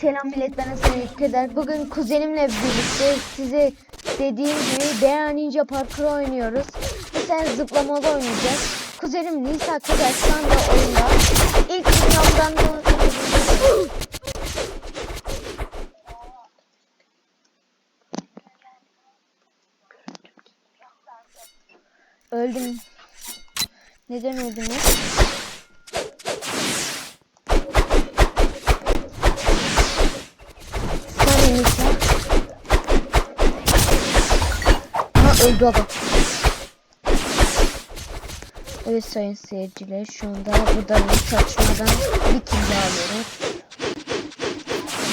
Selam millet ben Hasan Ülkeder. Bugün kuzenimle birlikte size dediğim gibi Bear Ninja Parkur oynuyoruz. Bu sefer zıplamalı oynayacağız. Kuzenim Nisa kadar şu anda oyunda. İlk videomdan da Öldüm. Neden öldüm ya? Öldü adam. Evet sayın seyirciler şu anda burada bir saçmadan bir kill alıyoruz.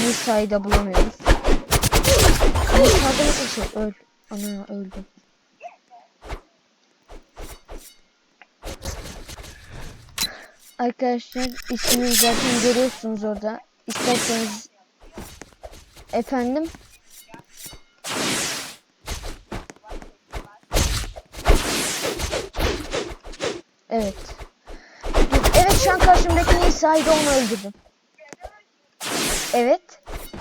Nisa'yı da bulamıyoruz. Nisa'da bir şey öl. Ana öldüm. Arkadaşlar ismini zaten görüyorsunuz orada. İsterseniz efendim Evet. Evet şu an karşımdaki Nisa'ydı onu öldürdüm. Evet.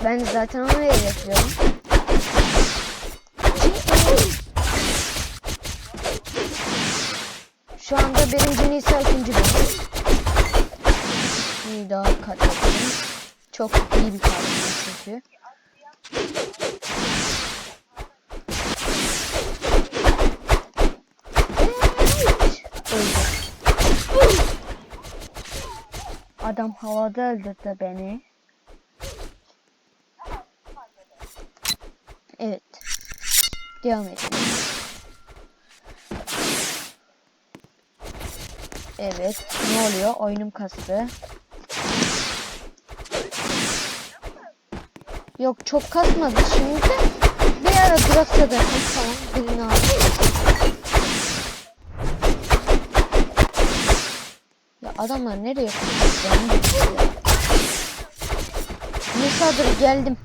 Ben zaten onu hedefliyorum. Şu anda birinci Nisa ikinci benim. Daha katledelim. Çok iyi bir katil çünkü. Evet. Öldü. Adam havada öldürdü beni. Evet. Devam edelim. Evet. Ne oluyor? Oyunum kastı. Yok çok kasmadı şimdi bir ara duraksa da tamam birini aldım. Adamlar nereye ya? Nisa'dır geldim.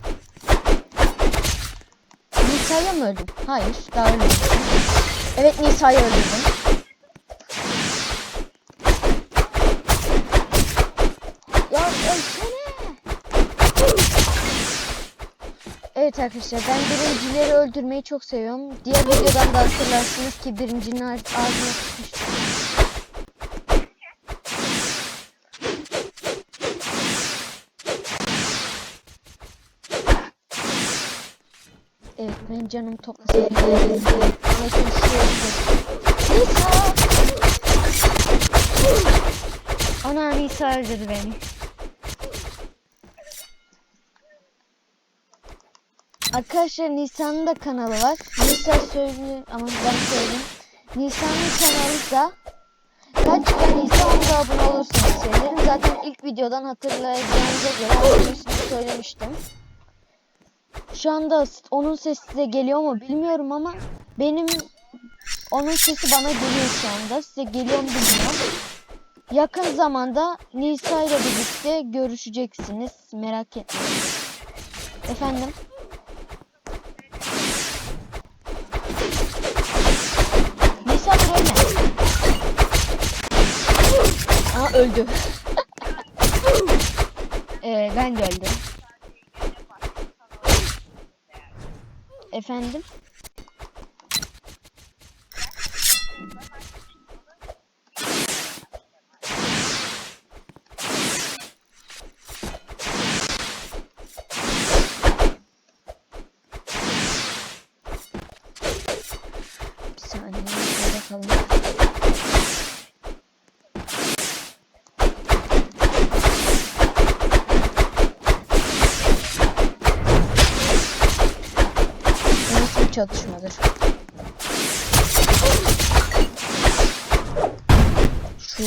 Nisa'ya mı öldüm? Hayır daha ölmedim. Evet Nisa'yı öldürdüm. Ya ölsene. Evet arkadaşlar ben birincileri öldürmeyi çok seviyorum. Diğer videodan da hatırlarsınız ki birincinin ağ- ağzına sıkmıştım. Evet ben canım toplasın. Nisa! Ana Nisa öldürdü beni. Arkadaşlar Nisa'nın da kanalı var. Nisa söyleyeyim ama ben söyleyeyim. Nisa'nın kanalı da kaç tane Nisa onda abone olursanız sevinirim. Zaten ilk videodan hatırlayacağınıza göre söylemiştim. Şu anda onun sesi size geliyor mu bilmiyorum ama benim onun sesi bana geliyor şu anda. Size geliyor mu bilmiyorum. Yakın zamanda Nisa ile birlikte görüşeceksiniz. Merak etmeyin. Efendim? Nisa ölme. Aa öldü. ee, ben de öldüm. Efendim? Bir saniye bakalım. Çatışmadır? Şu.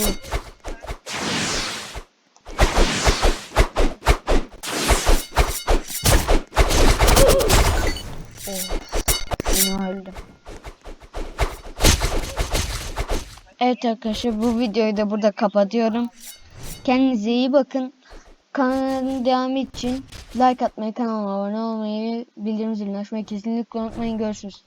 Yine öldüm. Evet arkadaşlar bu videoyu da burada kapatıyorum. Kendinize iyi bakın. Kanalın devamı için like atmayı, kanalıma abone olmayı, bildirim zilini açmayı kesinlikle unutmayın. Görüşürüz.